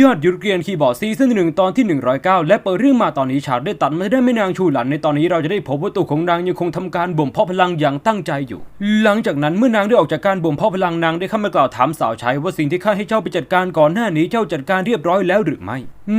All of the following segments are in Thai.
ยอดยุทธเกรียนคีย์บอร์ดซีซั่นหนึ่งตอนที่ 109 และเปิดเรื่องมาตอนนี้ฉากได้ตัดมาได้ไม่นางชูหลันในตอนนี้เราจะได้พบว่าตัวของนางยังคงทำการบ่มเพาะพลังอย่างตั้งใจอยู่ หลังจากนั้นเมื่อนางได้ออกจากการบ่มเพาะพลังนางได้เข้ามากล่าวถามสาวใช้ว่าสิ่งที่ข้าให้เจ้าไปจัดการก่อนหน้านี้เจ้าจัดการเรียบร้อยแล้วหรือไม่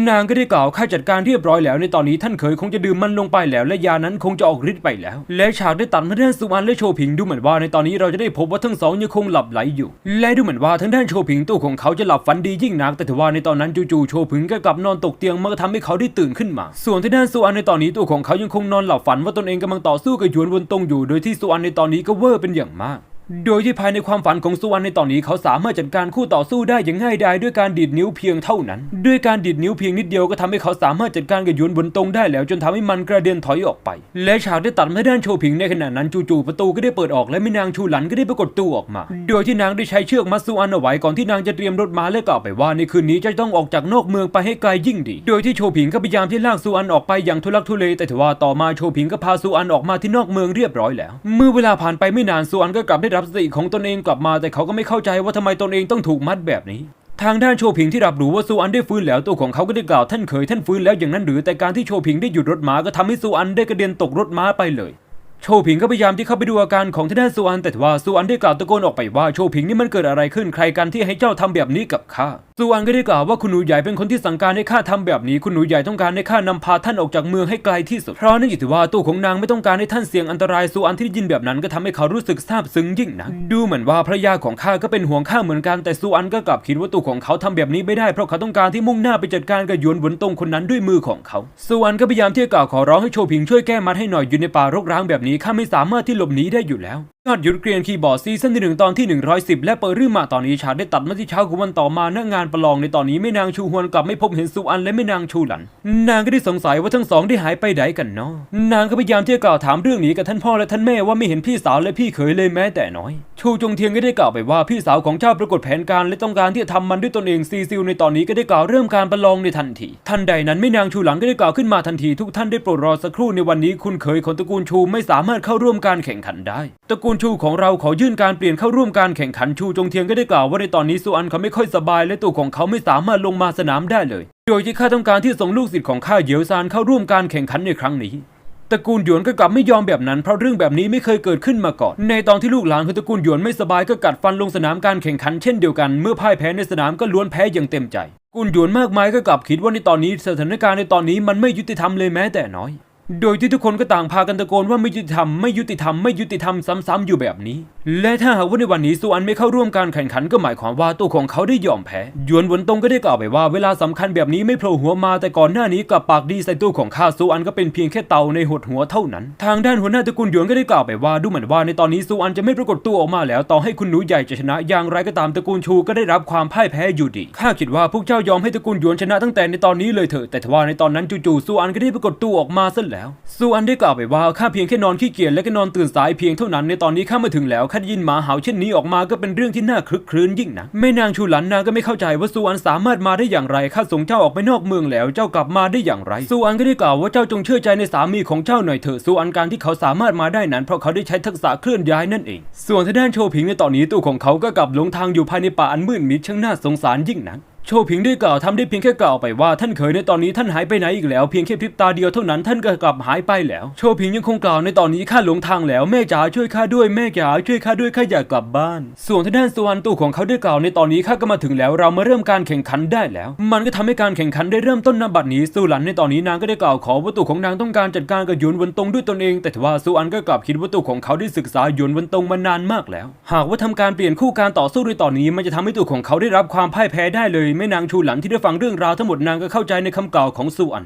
นางก็ได้กล่าวข้าจัดการเรียบร้อยแล้วในตอนนี้ท่านเคยคงจะดื่มมันลงไปแล้ว และยานั้นคงจะออกฤทธิ์ไปแล้ว และฉากได้ตัดมาด้านสุวรรณและโชผิงดูเหมือนว่าในตอนนี้เราจะได้พบว่าทั้งสองยังคงหลับไหลอยู่ และดูเหมือนว่าทางด้านโชผิงตัวของเขาจะหลับฝันดียิ่งนักแต่ถือว่าในตอนนั้นจู่ๆโชผึงก็กลับนอนตกเตียงมันก็ทำให้เขาได้ตื่นขึ้นมา ส่วนที่ด้านสุวรรณในตอนนี้ตัวของเขายังคงนอนหลับฝันว่าตนเองกำลังต่อสู้กับหยวนวนตงอยู่ โดยที่สุวรรณในตอนนี้ก็เวอร์เป็นอย่างมาก โดยที่ภายในความฝันของสุวรรณในตอนนี้เขาสามารถจัดการคู่ต่อสู้ได้อย่างง่ายดายด้วยการดีดนิ้วเพียงเท่านั้น ด้วยการดีดนิ้วเพียงนิดเดียวก็ทำให้เขาสามารถจัดการกับหยวนบนตรงได้แล้ว จนทำให้มันกระเด็นถอยออกไป และฉากได้ตัดมาด้านโชผิงในขณะนั้นจู่ๆประตูก็ได้เปิดออกและแม่นางชูหลันก็ได้ปรากฏตัวออกมา โดยที่นางได้ใช้เชือกมัดสุวรรณเอาไว้ก่อนที่นางจะเตรียมรถม้าและกล่าวไปว่าในคืนนี้จะต้องออกจากนอกเมืองไปให้ไกลยิ่งดี โดยที่โชผิงก็พยายามที่ลากสุวรรณออกไปอย่างทุลักทุเลแต่ถือว่าต่อมาโชผิงก็พาสุวรรณออกมาที่นอกเมืองเรียบร้อยแล้ว เมื่อเวลาผ่านไปไม่นานสุวรรณก็กลับได้รับสติของตนเองกลับมา แต่เขาก็ไม่เข้าใจว่าทำไมตนเองต้องถูกมัดแบบนี้ ทางด้านโชผิงที่รับรู้ว่าซูอันได้ฟื้นแล้วตัวของเขาก็ได้กล่าวท่านเคยท่านฟื้นแล้วอย่างนั้นหรือแต่การที่โชผิงได้หยุดรถม้าก็ทำให้ซูอันได้กระเด็นตกรถม้าไปเลย โชผิงก็พยายามที่เข้าไปดูอาการของทางด้านซูอันแต่ว่าซูอันได้กล่าวตะโกนออกไปว่าโชผิงนี่มันเกิดอะไรขึ้นใครกันที่ให้เจ้าทำแบบนี้กับข้าซูอันก็ได้กล่าวว่าคุณหนูใหญ่เป็นคนที่สั่งการให้ข้าทำแบบนี้คุณหนูใหญ่ต้องการให้ข้านำพาท่านออกจากเมืองให้ไกลที่สุดเพราะนั่นอยู่ที่ว่าตัวของนางไม่ต้องการให้ท่านเสี่ยงอันตรายซูอันที่ได้ยินแบบนั้นก็ทำให้เขารู้สึกซาบซึ้งยิ่งนะดูเหมือนว่าภรรยาของข้าก็เป็นห่วงข้าเหมือนกันแต่ซูอันก็กลับคิดว่าตัวของเขาทำแบบนี้ไม่ได้เพราะเขาต้องการที่มุ่งหน้าไปจัดการกับหยวนหวนตงคนนั้นด้วยมือของเขาซูอันก็พยายามที่จะกล่าวขอร้องให้โชผิงช่วยแก้มัดให้หน่อยอยู่ในป่ารกร้างแบบนี้ข้าไม่สามารถที่หลบหนีได้อยู่แล้ว ยอดหยุดเกรียนคีย์บอร์ดซีซั่นที่หนึ่งตอนที่ 110 และเปิดเรื่องมาตอนนี้ฉากได้ตัดมาที่เช้าของวันต่อมาหน้างานประลองในตอนนี้แม่นางชูฮวนกลับไม่พบเห็นซูอันและแม่นางชูหลัน นางก็ได้สงสัยว่าทั้งสองได้หายไปไหนกันเนาะนางก็พยายามที่จะกล่าวถามเรื่องนี้กับท่านพ่อและท่านแม่ว่าไม่เห็นพี่สาวและพี่เขยเลยแม้แต่น้อย ชูจงเทียนก็ได้กล่าวไปว่าพี่สาวของเจ้าปรากฏแผนการและต้องการที่จะทำมันด้วยตนเองซีซิลในตอนนี้ก็ได้กล่าวเริ่มการประลองในทันทีทันใดนั้นแม่นางชูหลันก็ได้กล่าวขึ้นมาทันทีทุกท่านได้โปรดรอสักครู่ในวันนี้คุณเขยของตระกูลชูไม่สามารถเข้าร่วมการแข่งขันได้ตระกูลชูของเราขอยื่นการเปลี่ยนเข้าร่วมการแข่งขันชูจงเทียนก็ได้กล่าวว่าในตอนนี้ซูอันเขาไม่ค่อยสบาย และตัวของเขาไม่สามารถลงมาสนามได้เลย โดยที่ข้าต้องการที่ส่งลูกศิษย์ของข้าเหยวซานเข้าร่วมการแข่งขันในครั้งนี้ตระกูลหยวนก็กลับไม่ยอมแบบนั้นเพราะเรื่องแบบนี้ไม่เคยเกิดขึ้นมาก่อน ในตอนที่ลูกหลานของตระกูลหยวนไม่สบายก็กัดฟันลงสนามการแข่งขันเช่นเดียวกันเมื่อพ่ายแพ้ในสนามก็ล้วนแพ้อย่างเต็มใจ กุนหยวนมากมายก็กลับคิดว่าในตอนนี้สถานการณ์ในตอนนี้มันไม่ยุติธรรมเลยแม้แต่น้อย โดยที่ทุกคนก็ต่างพากันตะโกนว่าไม่ยุติธรรมไม่ยุติธรรมไม่ยุติธรรมซ้ำๆอยู่แบบนี้ และถ้าหากว่าในวันนี้สุอันไม่เข้าร่วมการแข่งขันก็หมายความว่าตัวของเขาได้ยอมแพ้ยวนหวนตงก็ได้กล่าวไปว่าเวลาสำคัญแบบนี้ไม่โผล่หัวมาแต่ก่อนหน้านี้กลับปากดีใส่ตัวของข้าสุอันก็เป็นเพียงแค่เตาในหดหัวเท่านั้น ทางด้านหัวหน้าตระกูลหยวนก็ได้กล่าวไปว่าดูเหมือนว่าในตอนนี้สุอันจะไม่ปรากฏตัวออกมาแล้ว ต่อให้คุณหนูใหญ่จะชนะอย่างไรก็ตามตระกูลชูก็ได้รับความพ่ายแพ้อยู่ดีข้าคิดว่าพวกเจ้ายอมให้ตระกูลหยวนชนะตั้งแต่ในตอนนี้เลยเถอะแต่ทว่าในตอนนั้นจู่ๆสุอันก็ได้ปรากฏตัวออกมาซะแล้วสุอันได้กล่าวไปว่าข้าเพียงแค่นอนขี้เกียจและก็นอนตื่นสายเพียงเท่านั้นในตอนนี้ข้ามาถึงแล้วข้าได้ยินหมาเห่าเช่นนี้ออกมาก็เป็นเรื่องที่น่าคลึกครื้นยิ่งนะแม่นางชูหลันนางก็ไม่เข้าใจว่าสุอันสามารถมาได้อย่างไรข้าส่งเจ้าออกไปนอกเมืองแล้วเจ้ากลับมาได้อย่างไรสุอันก็ได้กล่าวว่าเจ้าจงเชื่อใจในสามีของเจ้าหน่อยเถอะสุอันการที่เขาสามารถมาได้นั้น เพราะเขาได้ใช้ทักษะเคลื่อนย้ายนั่นเอง ส่วนทางด้านโชผิงในตอนนี้ตัวของเขาก็กลับหลงทางอยู่ภายในป่าอันมืดมิดช่างน่าสงสารยิ่งนัก โชผิงได้กล่าวทำได้เพียงแค่กล่าวไปว่าท่านเคยในตอนนี้ท่านหายไปไหนอีกแล้วเพียงแค่พริบตาเดียวเท่านั้นท่านก็กลับหายไปแล้ว โชผิงยังคงกล่าวในตอนนี้ข้าหลงทางแล้วแม่จ๋าช่วยข้าด้วยแม่จ๋าช่วยข้าด้วยข้าอยากกลับบ้าน ส่วนทางด้านสุวรรค์ตู้ของเขาได้กล่าวในตอนนี้ข้าก็มาถึงแล้ว เรามาเริ่มการแข่งขันได้แล้ว มันก็ทำให้การแข่งขันได้เริ่มต้นณบัดนี้สุหลันในตอนนี้นางก็ได้กล่าวขอว่าตู้ของนางต้องการจัดการกับหยวนวันตงด้วยตนเอง แต่ทว่าสุอันก็กลับคิดว่าตู้ของเขาได้ศึกษาหยวนวันตงมานานมากแล้ว หากว่าทำการเปลี่ยนคู่การต่อสู้ในตอนนี้ มันจะทำให้ตัวของเขาได้รับความพ่ายแพ้ได้เลยแม่นางชูหลันที่ได้ฟังเรื่องราวทั้งหมดนางก็เข้าใจในคำกล่าวของสุอัน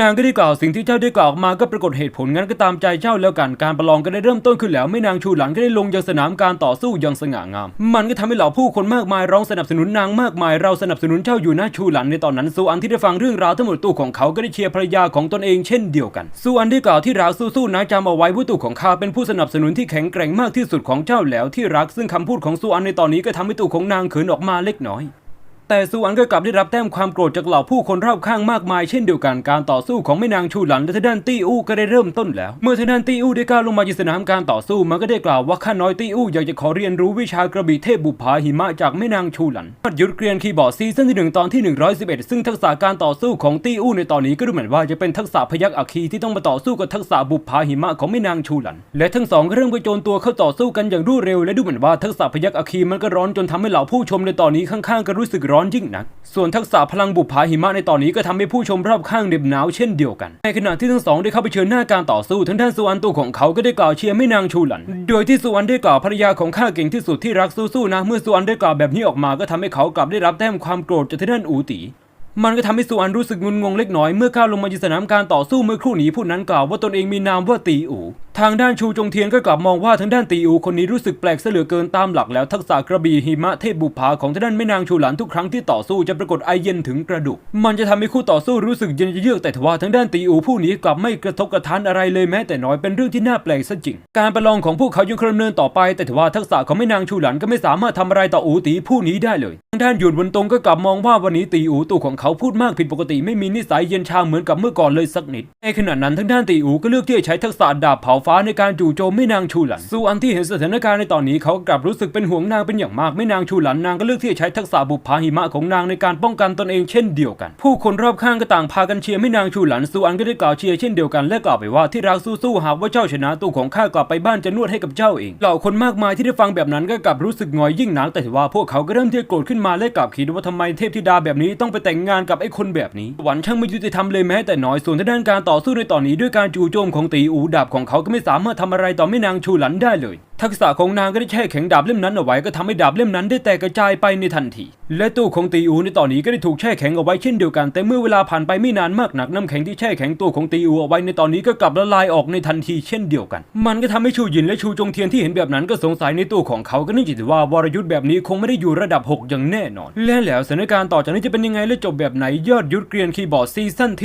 นางก็ได้กล่าวสิ่งที่เจ้าได้กล่าวออกมาก็ปรากฏเหตุผลงั้นก็ตามใจเจ้าแล้วกันการประลองก็ได้เริ่มต้นขึ้นแล้วไม่นางชูหลันก็ได้ลงยังสนามการต่อสู้อย่างสง่างาม มันก็ทำให้เหล่าผู้คนมากมายร้องสนับสนุนนางมากมายเราสนับสนุนเจ้าอยู่นะชูหลันในตอนนั้นสุอันที่ได้ฟังเรื่องราวทั้งหมดตู้ของเขาก็ได้เชียร์ภรรยาของตนเองเช่นเดียวกันสุอันได้กล่าวที่รักสู้ๆนะจำเอาไว้ว่าตู้ของข้าเป็นผู้สนับสนุนที่แข็งแกร่งมากที่สุดของเจ้าแล้วที่รักซึ่งคำพูดของสุอันในตอนนี้ก็ทำให้ตู้ของนางเขินออกมาเล็กน้อย แต่ซูอันก็กลับได้รับแต้มความโกรธจากเหล่าผู้คนรอบข้างมากมายเช่นเดียวกันการต่อสู้ของแม่นางชูหลันและทด้านตี้อู้ก็ได้เริ่มต้นแล้ว เมื่อทด้านตี้อู้ได้ก้าวลงมาจากสนามการต่อสู้มันก็ได้กล่าวว่าข้าน้อยตี้อู้อยากจะขอเรียนรู้วิชากระบี่เทพบุปผาหิมะจากแม่นางชูหลันยุทธเกรียนคีย์บอร์ดซีซั่นที่หนึ่งตอนที่ 111 ซึ่งทักษะการต่อสู้ของตี้อู้ในตอนนี้ก็ดูเหมือนว่าจะเป็นทักษะพยักอัคคีที่ต้องมาต่อสู้กับทักษะบุปผาหิมะของแม่นางชูหลัน และทั้งสองก็เริ่มไปโจมตัวเข้าต่อสู้กันอย่างรวดเร็ว และดูเหมือนว่าทักษะพยักอัคคีมันก็ร้อนจนทำให้เหล่าผู้ชมในตอนนี้ข้างๆก็รู้สึกร้อนยิ่งนัก ส่วนทักษะพลังบุปผาหิมะในตอนนี้ก็ทำให้ผู้ชมรอบข้างเหน็บหนาวเช่นเดียวกัน ในขณะที่ทั้งสองได้เข้าไปเชิญหน้าการต่อสู้ทั้งด้านสุวรรณตัวของเขาก็ได้กล่าวเชียร์แม่นางชูหลัน โดยที่สุวรรณได้กล่าวภรรยาของข้าเก่งที่สุดที่รักสู้ๆนะ เมื่อสุวรรณได้กล่าวแบบนี้ออกมาก็ทำให้เขากลับได้รับแต้มความโกรธจากท่านอูตี มันก็ทำให้สุอันรู้สึกงุนงงเล็กน้อยเมื่อก้าวลงมาอยู่สนามการต่อสู้เมื่อครู่นี้ผู้นั้นกล่าวว่าตนเองมีนามว่าตีอูทางด้านชูจงเทียนก็กลับมองว่าทางด้านตีอูคนนี้รู้สึกแปลกเสลือเกินตามหลักแล้วทักษะกระบี่หิมะเทพบุปผาของทางด้านแม่นางชูหลันทุกครั้งที่ต่อสู้จะปรากฏไอเย็นถึงกระดูก มันจะทำให้คู่ต่อสู้รู้สึกเย็นเยือกแต่ทว่าทางด้านตีอูผู้นี้กลับไม่กระทบกระทานอะไรเลยแม้แต่น้อยเป็นเรื่องที่น่าแปลกซะจริง การประลองของพวกเขายังคดำเนินต่อไป แต่ทว่าทักษะของแม่นางชูหลันก็ไม่สามารถทำอะไรต่ออูตีผู้นี้ได้เลย ทางด้านหยวนบนตรงก็กลับมองว่าวันนี้ตีอูตัวของเขาพูดมากผิดปกติไม่มีนิสัยเย็นชาเหมือนกับเมื่อก่อนเลยสักนิด ในขณะนั้นทางด้านตีอูก็เลือกที่จะใช้ทักษะดาบเผาฟ้าในการจู่โจมแม่นางชูหลันส่วนที่เห็นสถานการณ์ในตอนนี้เขากลับรู้สึกเป็นห่วงนางเป็นอย่างมากแม่นางชูหลันนางก็เลือกที่จะใช้ทักษะบุปผาหิมะของนางในการป้องกันตนเองเช่นเดียวกัน ผู้คนรอบข้างก็ต่างพากันเชียร์แม่นางชูหลันส่วนก็ได้กล่าวเชียร์เช่นเดียวกันและกล่าวไปว่าที่รักสู้ๆหากว่าเจ้าชนะตัวของข้ากลับไปบ้านจะนวดให้กับเจ้าเองเหล่าคนมากมายที่ได้ฟังแบบนั้นก็กลับรู้สึกหงอยยิ่งหนักแต่ว่าพวกเขาก็เริ่มที่จะโกรธขึ้นมาและกลับคิดว่าทำไมเทพธิดาแบบนี้ต้องไปแต่งงานกับไอ้คนแบบนี้หวันช่างไม่ยุติธรรมเลยแม้แต่น้อยส่วนทางด้านการต่อสู้ในตอนนี้ด้วยการจู่โจมของตีอูดาบของเขาก็ไม่สามารถทำอะไรต่อแม่นางชูหลันได้เลย ทักษะของนางก็ได้แช่แข็งดาบเล่มนั้นเอาไว้ก็ทำให้ดาบเล่มนั้นได้แตกกระจายไปในทันที และตู้ของตีอูในตอนนี้ก็ได้ถูกแช่แข็งเอาไว้เช่นเดียวกัน แต่เมื่อเวลาผ่านไปไม่นานมากนักน้ำแข็งที่แช่แข็งตัวของตีอูเอาไว้ในตอนนี้ก็กลับละลายออกในทันทีเช่นเดียวกัน มันก็ทำให้ชูหยินและชูจงเทียนที่เห็นแบบนั้นก็สงสัยในตัวของเขาก็นึกจิตว่าวรยุทธ์แบบนี้คงไม่ได้อยู่ระดับ 6 อย่างแน่นอน และแล้วสถานการณ์ต่อจากนี้จะเป็นยังไงและจบแบบไหนยอดยุทธเกรียนคีย์บอร์ดซีซั่นที่